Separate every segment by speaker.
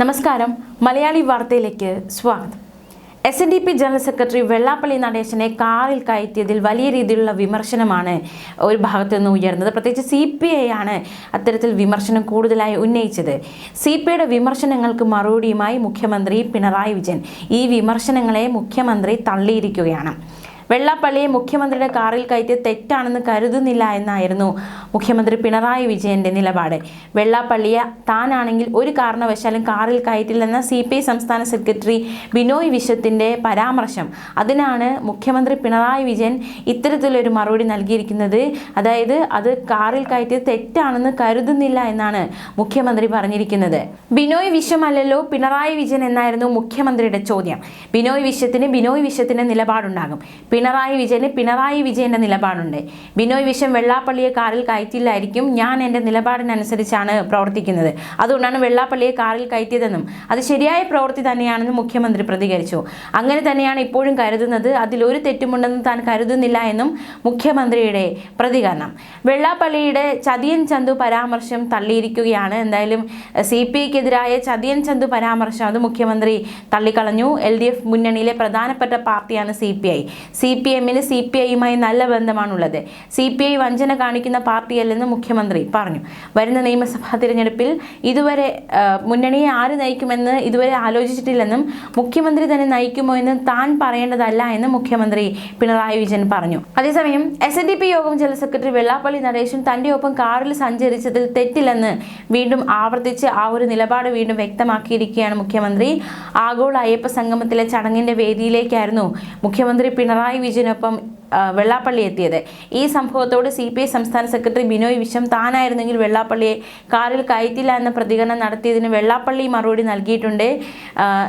Speaker 1: നമസ്കാരം. മലയാളി വാർത്തയിലേക്ക് സ്വാഗതം. S N D P general secretary Vellappally നടേശനെ കാറിൽ കയറ്റിയതിൽ വലിയ രീതിയിലുള്ള വിമർശനമാണ് ഒരു ഭാഗത്തു നിന്ന് ഉയർന്നത് പ്രത്യേകിച്ച് സി പി ഐ ആണ് അത്തരത്തിൽ വിമർശനം കൂടുതലായി ഉന്നയിച്ചത്. സി പി ഐയുടെ വിമർശനങ്ങൾക്ക് മറുപടിയുമായി മുഖ്യമന്ത്രി പിണറായി വിജയൻ. ഈ വിമർശനങ്ങളെ മുഖ്യമന്ത്രി തള്ളിയിരിക്കുകയാണ്. വെള്ളാപ്പള്ളിയെ മുഖ്യമന്ത്രിയുടെ കാറിൽ കയറ്റിയ തെറ്റാണെന്ന് കരുതുന്നില്ല എന്നായിരുന്നു മുഖ്യമന്ത്രി പിണറായി വിജയന്റെ നിലപാട്. വെള്ളാപ്പള്ളിയെ താനാണെങ്കിൽ ഒരു കാരണവശാലും കാറിൽ കയറ്റില്ലെന്ന സി പി ഐ സംസ്ഥാന സെക്രട്ടറി ബിനോയ് വിശ്വത്തിന്റെ പരാമർശം. അതിനാണ് മുഖ്യമന്ത്രി പിണറായി വിജയൻ ഇത്തരത്തിലൊരു മറുപടി നൽകിയിരിക്കുന്നത്. അതായത് അത് കാറിൽ കയറ്റിയ തെറ്റാണെന്ന് കരുതുന്നില്ല എന്നാണ് മുഖ്യമന്ത്രി പറഞ്ഞിരിക്കുന്നത്. ബിനോയ് വിശ്വമല്ലല്ലോ പിണറായി വിജയൻ എന്നായിരുന്നു മുഖ്യമന്ത്രിയുടെ ചോദ്യം. ബിനോയ് വിശ്വത്തിന് ബിനോയ് വിശ്വത്തിന്റെ നിലപാടുണ്ടാകും. പിണറായി വിജയന് പിണറായി വിജയന്റെ നിലപാടുണ്ട്. ബിനോയ് വിശ്വം വെള്ളാപ്പള്ളിയെ കാറിൽ കയറ്റില്ലായിരിക്കും ഞാൻ എന്റെ നിലപാടിനനുസരിച്ചാണ് പ്രവർത്തിക്കുന്നത്. അതുകൊണ്ടാണ് വെള്ളാപ്പള്ളിയെ കാറിൽ കയറ്റിയതെന്നും അത് ശരിയായ പ്രവൃത്തി തന്നെയാണെന്ന് മുഖ്യമന്ത്രി പ്രതികരിച്ചു. അങ്ങനെ തന്നെയാണ് ഇപ്പോഴും കരുതുന്നത്. അതിലൊരു തെറ്റുമുണ്ടെന്ന് താൻ കരുതുന്നില്ല എന്നും മുഖ്യമന്ത്രിയുടെ പ്രതികരണം. വെള്ളാപ്പള്ളിയുടെ ചതിയൻ ചന്തു പരാമർശം തള്ളിയിരിക്കുകയാണ്. എന്തായാലും സി പി ഐക്കെതിരായ ചതിയൻ ചന്തു പരാമർശം അത് മുഖ്യമന്ത്രി തള്ളിക്കളഞ്ഞു. എൽ ഡി എഫ് മുന്നണിയിലെ പ്രധാനപ്പെട്ട പാർട്ടിയാണ് C P I. C P എമ്മിന് സി പി ഐയുമായി നല്ല ബന്ധമാണുള്ളത്. സി പി ഐ വഞ്ചന കാണിക്കുന്ന പാർട്ടിയല്ലെന്ന് മുഖ്യമന്ത്രി പറഞ്ഞു. വരുന്ന നിയമസഭാ തിരഞ്ഞെടുപ്പിൽ ഇതുവരെ മുന്നണിയെ ആര് നയിക്കുമെന്ന് ഇതുവരെ ആലോചിച്ചിട്ടില്ലെന്നും മുഖ്യമന്ത്രി തന്നെ നയിക്കുമോ എന്ന് താൻ പറയേണ്ടതല്ല എന്ന് മുഖ്യമന്ത്രി പിണറായി വിജയൻ പറഞ്ഞു. അതേസമയം S N D P Yogam general secretary Vellappally Natesan തന്റെ ഒപ്പം കാറിൽ സഞ്ചരിച്ചതിൽ തെറ്റില്ലെന്ന് വീണ്ടും ആവർത്തിച്ച് ആ ഒരു നിലപാട് വീണ്ടും വ്യക്തമാക്കിയിരിക്കുകയാണ് മുഖ്യമന്ത്രി. ആഗോള അയ്യപ്പ സംഗമത്തിലെ ചടങ്ങിന്റെ വേദിയിലേക്കായിരുന്നു മുഖ്യമന്ത്രി പിണറായി വിജയനൊപ്പം ആ, വെള്ളാപ്പള്ളി എത്തിയത്. ഈ സംഭവത്തോട് സി പി ഐ സംസ്ഥാന സെക്രട്ടറി ബിനോയ് വിശ്വം താനായിരുന്നെങ്കിൽ വെള്ളാപ്പള്ളിയെ കാറിൽ കയറ്റില്ല എന്ന പ്രതികരണം നടത്തിയതിന് വെള്ളാപ്പള്ളി മറുപടി നൽകിയിട്ടുണ്ട്.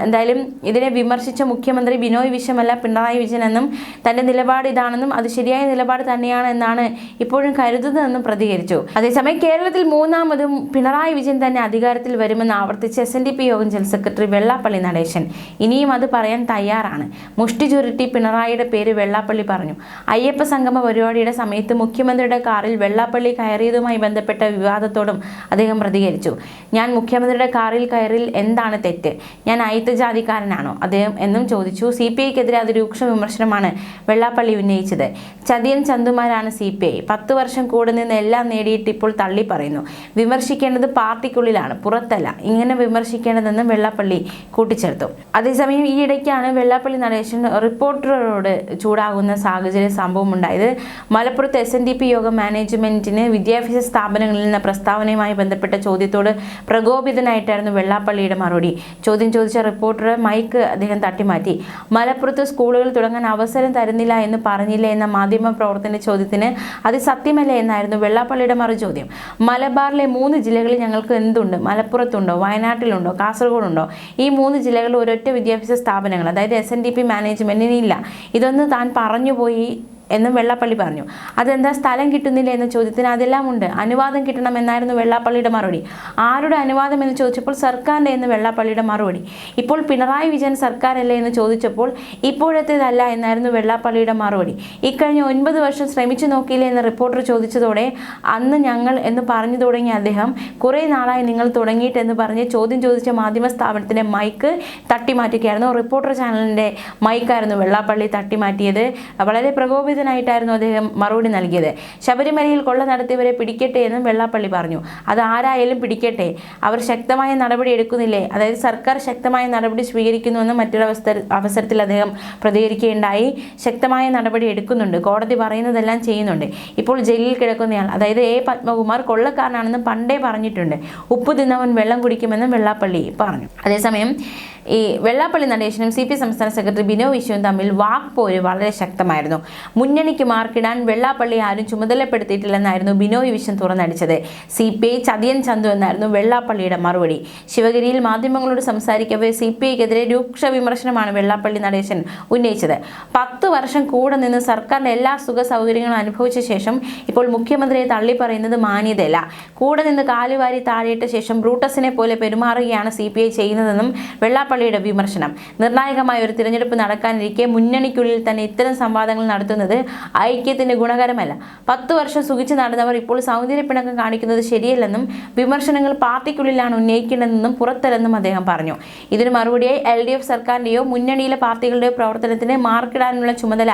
Speaker 1: എന്തായാലും ഇതിനെ വിമർശിച്ച മുഖ്യമന്ത്രി ബിനോയ് വിശ്വമല്ല പിണറായി വിജയൻ എന്നും തന്റെ നിലപാട് ഇതാണെന്നും അത് ശരിയായ നിലപാട് തന്നെയാണ് എന്നാണ് ഇപ്പോഴും കരുതുന്നതെന്നും പ്രതികരിച്ചു. അതേസമയം കേരളത്തിൽ മൂന്നാമതും പിണറായി വിജയൻ തന്നെ അധികാരത്തിൽ വരുമെന്ന് ആവർത്തിച്ച് S N D P Yogam general secretary Vellappally Natesan. ഇനിയും അത് പറയാൻ തയ്യാറാണ്. മുഷ്ടി ചുരുട്ടി പിണറായിയുടെ പേര് വെള്ളാപ്പള്ളി പറഞ്ഞു. അയ്യപ്പ സംഗമ പരിപാടിയുടെ സമയത്ത് മുഖ്യമന്ത്രിയുടെ കാറിൽ വെള്ളാപ്പള്ളി കയറിയതുമായി ബന്ധപ്പെട്ട വിവാദത്തോടും അദ്ദേഹം പ്രതികരിച്ചു. ഞാൻ മുഖ്യമന്ത്രിയുടെ കാറിൽ കയറിൽ എന്താണ് തെറ്റ്? ഞാൻ അയിത്തജാതിക്കാരനാണോ അദ്ദേഹം എന്നും ചോദിച്ചു. സി പി ഐക്കെതിരെ അത് രൂക്ഷ വിമർശനമാണ് വെള്ളാപ്പള്ളി ഉന്നയിച്ചത്. ചതിയൻ ചന്തുമാരാണ് സി പി ഐ. പത്ത് വർഷം കൂടെ നിന്ന് എല്ലാം നേടിയിട്ട് ഇപ്പോൾ തള്ളി പറയുന്നു. വിമർശിക്കേണ്ടത് പാർട്ടിക്കുള്ളിലാണ് പുറത്തല്ല. ഇങ്ങനെ വിമർശിക്കേണ്ടതെന്നും വെള്ളാപ്പള്ളി കൂട്ടിച്ചേർത്തു. അതേസമയം ഈയിടയ്ക്കാണ് വെള്ളാപ്പള്ളി നടേശൻ റിപ്പോർട്ടറോട് ചൂടാകുന്ന സാഹചര്യ സംഭവം ഉണ്ടായത് മലപ്പുറത്ത് എസ് എൻ ഡി പി യോഗം മാനേജ്മെന്റിന് വിദ്യാഭ്യാസ സ്ഥാപനങ്ങളിൽ നിന്ന് പ്രസ്താവനയുമായി ബന്ധപ്പെട്ട ചോദ്യത്തോട് പ്രകോപിതനായിട്ടായിരുന്നു വെള്ളാപ്പള്ളിയുടെ മറുപടി. ചോദ്യം ചോദിച്ച റിപ്പോർട്ടർ മൈക്ക് അദ്ദേഹം തട്ടിമാറ്റി. മലപ്പുറത്ത് സ്കൂളുകൾ തുടങ്ങാൻ അവസരം തരുന്നില്ല എന്ന് പറഞ്ഞില്ല എന്ന മാധ്യമ പ്രവർത്തന ചോദ്യത്തിന് അത് സത്യമല്ല എന്നായിരുന്നു വെള്ളാപ്പള്ളിയുടെ മറു ചോദ്യം മലബാറിലെ മൂന്ന് ജില്ലകളിൽ ഞങ്ങൾക്ക് എന്തുണ്ട്? മലപ്പുറത്തുണ്ടോ? വയനാട്ടിലുണ്ടോ? കാസർഗോഡുണ്ടോ? ഈ മൂന്ന് ജില്ലകളിൽ ഒരൊറ്റ വിദ്യാഭ്യാസ സ്ഥാപനങ്ങൾ അതായത് എസ് എൻ ഡി പി മാനേജ്മെന്റിന് ഇല്ല ഇതൊന്ന് താൻ പറഞ്ഞുപോയി be എന്നും വെള്ളാപ്പള്ളി പറഞ്ഞു. അതെന്താ? സ്ഥലം കിട്ടുന്നില്ല എന്ന ചോദ്യത്തിന് അതെല്ലാം ഉണ്ട്. അനുവാദം കിട്ടണമെന്നായിരുന്നു വെള്ളാപ്പള്ളിയുടെ മറുപടി. ആരുടെ അനുവാദം എന്ന് ചോദിച്ചപ്പോൾ സർക്കാരിന്റെ എന്ന് വെള്ളാപ്പള്ളിയുടെ മറുപടി. ഇപ്പോൾ പിണറായി വിജയൻ സർക്കാരല്ലേ എന്ന് ചോദിച്ചപ്പോൾ ഇപ്പോഴത്തേതല്ല എന്നായിരുന്നു വെള്ളാപ്പള്ളിയുടെ മറുപടി. ഇക്കഴിഞ്ഞ ഒൻപത് വർഷം ശ്രമിച്ചു നോക്കിയില്ലേ എന്ന് റിപ്പോർട്ടർ ചോദിച്ചതോടെ അന്ന് ഞങ്ങൾ എന്ന് പറഞ്ഞു തുടങ്ങിയ അദ്ദേഹം കുറേ നാളായി നിങ്ങൾ തുടങ്ങിയിട്ടെന്ന് പറഞ്ഞ് ചോദ്യം ചോദിച്ച മാധ്യമ സ്ഥാപനത്തിന്റെ മൈക്ക് തട്ടിമാറ്റുകയായിരുന്നു. റിപ്പോർട്ടർ ചാനലിന്റെ മൈക്കായിരുന്നു വെള്ളാപ്പള്ളി തട്ടിമാറ്റിയത്. വളരെ പ്രകോപിതനായിട്ടായിരുന്നു അദ്ദേഹം മറുപടി നൽകിയത്. ശബരിമലയിൽ കൊള്ള നടത്തിയവരെ പിടിക്കട്ടെ എന്നും വെള്ളാപ്പള്ളി പറഞ്ഞു. അത് ആരായാലും പിടിക്കട്ടെ. അവർ ശക്തമായ നടപടി എടുക്കുന്നില്ലേ? അതായത് സർക്കാർ ശക്തമായ നടപടി സ്വീകരിക്കുന്നുവെന്ന് മറ്റൊരു അവസരത്തിൽ അദ്ദേഹം പ്രതികരിക്കുകയുണ്ടായി. ശക്തമായ നടപടി എടുക്കുന്നുണ്ട്. കോടതി പറയുന്നതെല്ലാം ചെയ്യുന്നുണ്ട്. ഇപ്പോൾ ജയിലിൽ കിടക്കുന്നയാൾ അതായത് എ. പത്മകുമാർ കൊള്ളക്കാരനാണെന്ന് പണ്ടേ പറഞ്ഞിട്ടുണ്ട്. ഉപ്പ് തിന്നവൻ വെള്ളം കുടിക്കുമെന്നും വെള്ളാപ്പള്ളി പറഞ്ഞു. അതേസമയം ഈ വെള്ളാപ്പള്ളി നടേശനും സി പി സംസ്ഥാന സെക്രട്ടറി ബിനോ വിശ്വവും തമ്മിൽ വാക്പോര് വളരെ ശക്തമായിരുന്നു. മുന്നണിക്ക് മാർക്കിടാൻ വെള്ളാപ്പള്ളി ആരും ചുമതലപ്പെടുത്തിയിട്ടില്ലെന്നായിരുന്നു ബിനോയ് വിശ്വൻ തുറന്നടിച്ചത്. സി പി ഐ ചതിയൻ ചന്തു എന്നായിരുന്നു വെള്ളാപ്പള്ളിയുടെ മറുപടി. ശിവഗിരിയിൽ മാധ്യമങ്ങളോട് സംസാരിക്കവേ സി പി ഐക്കെതിരെ രൂക്ഷ വിമർശനമാണ് വെള്ളാപ്പള്ളി നടേശൻ ഉന്നയിച്ചത്. പത്ത് വർഷം കൂടെ നിന്ന് സർക്കാരിന്റെ എല്ലാ സുഖ സൗകര്യങ്ങളും അനുഭവിച്ച ശേഷം ഇപ്പോൾ മുഖ്യമന്ത്രിയെ തള്ളി പറയുന്നത് മാന്യതയല്ല. കൂടെ നിന്ന് കാലുവാരി താഴെയിട്ട ശേഷം ബ്രൂട്ടസിനെ പോലെ പെരുമാറുകയാണ് സി പി ഐ ചെയ്യുന്നതെന്നും വെള്ളാപ്പള്ളി വെള്ളാപ്പള്ളിയുടെ വിമർശനം. നിർണായകമായ ഒരു തിരഞ്ഞെടുപ്പ് നടക്കാനിരിക്കെ മുന്നണിക്കുള്ളിൽ തന്നെ ഇത്തരം സംവാദങ്ങൾ നടത്തുന്നത് ഐക്യത്തിന്റെ ഗുണകരമല്ല. പത്തു വർഷം സുഖിച്ചു നടന്നവർ ഇപ്പോൾ സൗന്ദര്യപ്പിണക്കം കാണിക്കുന്നത് ശരിയല്ലെന്നും വിമർശനങ്ങൾ പാർട്ടിക്കുള്ളിലാണ് ഉന്നയിക്കേണ്ടതെന്നും പുറത്തല്ലെന്നും അദ്ദേഹം പറഞ്ഞു. ഇതിന് മറുപടിയായി എൽ ഡി എഫ് സർക്കാരിന്റെയോ മുന്നണിയിലെ പാർട്ടികളുടെയോ പ്രവർത്തനത്തിന് മാർക്കിടാനുള്ള ചുമതല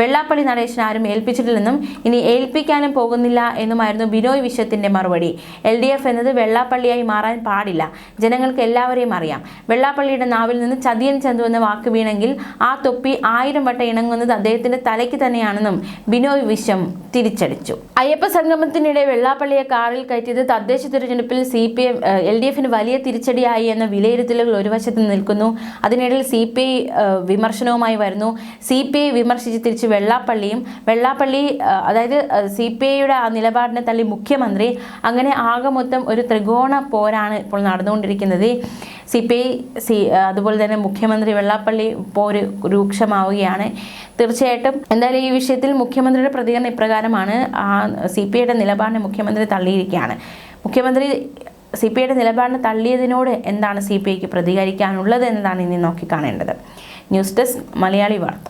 Speaker 1: വെള്ളാപ്പള്ളി നടേശൻ ആരും ഏൽപ്പിച്ചിട്ടില്ലെന്നും ഇനി ഏൽപ്പിക്കാനും പോകുന്നില്ല എന്നുമായിരുന്നു ബിനോയ് വിശ്വത്തിന്റെ മറുപടി. എൽ ഡി എഫ് എന്നത് വെള്ളാപ്പള്ളിയായി മാറാൻ പാടില്ല. ജനങ്ങൾക്ക് എല്ലാവരെയും അറിയാം. വെള്ളാപ്പള്ളിയുടെ നാവിൽ നിന്ന് ചതിയൻ ചന്തു എന്ന വാക്ക് വീണെങ്കിൽ ആ തൊപ്പി ആയിരം വട്ടം ഇണങ്ങുന്നത് അദ്ദേഹത്തിന്റെ തലയ്ക്ക് തന്നെയാണെന്നും ബിനോയ് വിശ്വം തിരിച്ചടിച്ചു. അയ്യപ്പ സംഗമത്തിനിടെ വെള്ളാപ്പള്ളിയെ കാറിൽ കയറ്റിയത് തദ്ദേശ തിരഞ്ഞെടുപ്പിൽ C P M L D എഫിന് വലിയ തിരിച്ചടിയായി എന്ന വിലയിരുത്തലുകൾ ഒരു വശത്ത് നിൽക്കുന്നു. അതിനിടയിൽ സി പി ഐ വിമർശനവുമായി വരുന്നു. സി പി ഐ വിമർശിച്ച് തിരിച്ച് വെള്ളാപ്പള്ളിയും വെള്ളാപ്പള്ളി അതായത് സി പി ഐയുടെ ആ നിലപാടിനെ തള്ളി മുഖ്യമന്ത്രി. അങ്ങനെ ആകെ മൊത്തം ഒരു ത്രികോണ പോരാണ് ഇപ്പോൾ നടന്നുകൊണ്ടിരിക്കുന്നത്. സി പി ഐ സി അതുപോലെ തന്നെ മുഖ്യമന്ത്രി വെള്ളാപ്പള്ളി പോര് രൂക്ഷമാവുകയാണ്. തീർച്ചയായിട്ടും എന്തായാലും ഈ വിഷയത്തിൽ മുഖ്യമന്ത്രിയുടെ പ്രതികരണം ഇപ്രകാരമാണ്. ആ സി പി ഐയുടെ നിലപാടിനെ മുഖ്യമന്ത്രി തള്ളിയിരിക്കുകയാണ്. മുഖ്യമന്ത്രി സി പി ഐയുടെ നിലപാടിനെ തള്ളിയതിനോട് എന്താണ് സി പി ഐക്ക് പ്രതികരിക്കാനുള്ളത് എന്നതാണ് ഇനി നോക്കിക്കാണേണ്ടത്. ന്യൂസ് ഡെസ്ക് മലയാളി വാർത്ത.